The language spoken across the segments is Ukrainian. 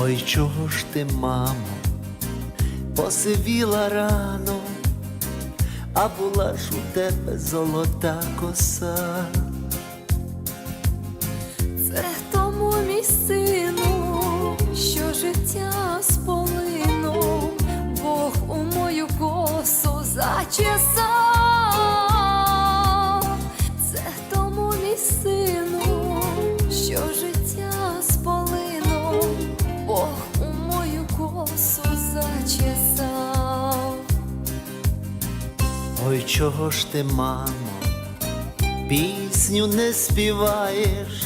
Ой, чого ж ти, мамо, посивіла рано, а була ж у тебе золота коса. Це тому мій сину, що життя сполинув, Бог у мою косу зачесав. Ой, чого ж ти, мамо, пісню не співаєш,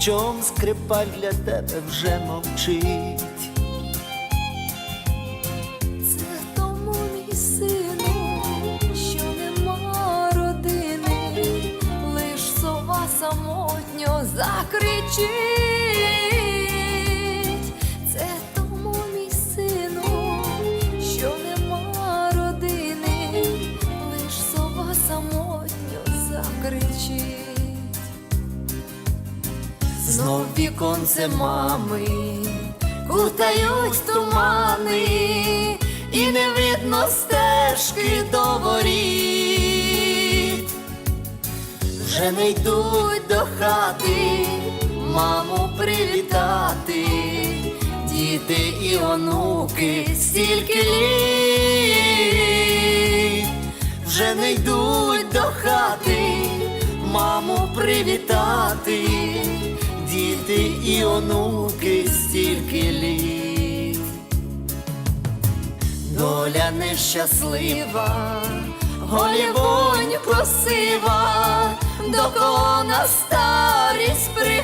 чом скрипаль для тебе вже мовчить. Це тому мій сину, що нема родини, лиш сова самотньо закричить. Знов віконце мами кутають тумани, і не видно стежки до воріт. Вже не йдуть до хати, маму привітати, діти і онуки стільки літ. Вже не йдуть до хати, маму привітати, діти і онуки стільки літ. Доля нещаслива, голівонь красива, до кого на старість прихилить.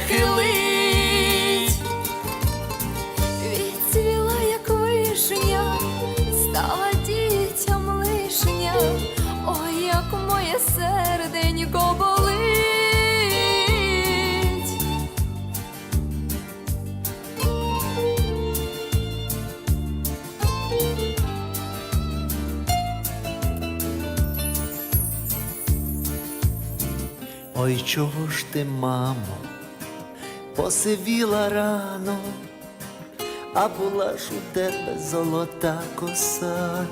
Ой, чого ж ти, мамо, посивіла рано, а була ж у тебе золота коса.